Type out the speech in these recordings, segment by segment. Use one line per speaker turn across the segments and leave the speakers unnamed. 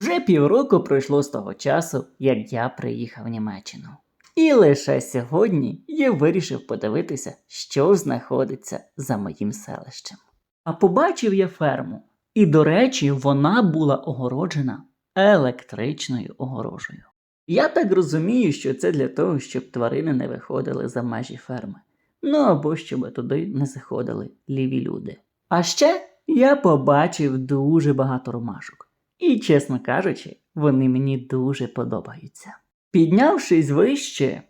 Вже півроку пройшло з того часу, як я приїхав в Німеччину. І лише сьогодні я вирішив подивитися, що знаходиться за моїм селищем. А побачив я ферму, і, до речі, вона була огороджена електричною огорожею. Я так розумію, що це для того, щоб тварини не виходили за межі ферми. Ну або щоб туди не заходили ліві люди. А ще я побачив дуже багато ромашок. І, чесно кажучи, вони мені дуже подобаються. Піднявшись вище,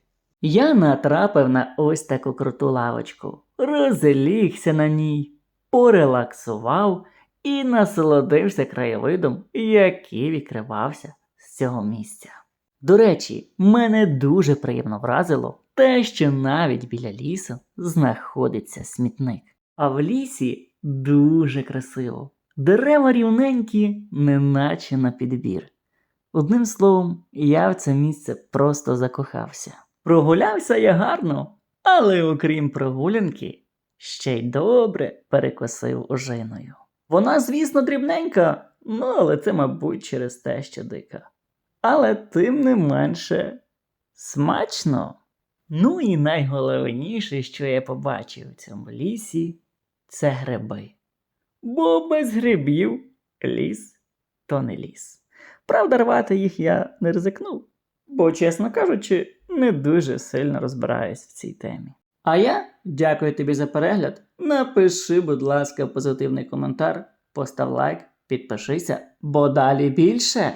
я натрапив на ось таку круту лавочку, розлігся на ній, порелаксував і насолодився краєвидом, який відкривався з цього місця. До речі, мене дуже приємно вразило те, що навіть біля лісу знаходиться смітник. А в лісі дуже красиво. Дерева рівненькі, неначе на підбір. Одним словом, я в це місце просто закохався. Прогулявся я гарно, але окрім прогулянки, ще й добре перекосив ожиною. Вона, звісно, дрібненька, ну але це, мабуть, через те, що дика. Але тим не менше смачно. Ну і найголовніше, що я побачив у цьому лісі, це гриби. Бо без грибів ліс то не ліс. Правда, рвати їх я не ризикнув, бо, чесно кажучи, не дуже сильно розбираюсь в цій темі. А я дякую тобі за перегляд. Напиши, будь ласка, позитивний коментар, постав лайк, підпишися, бо далі більше.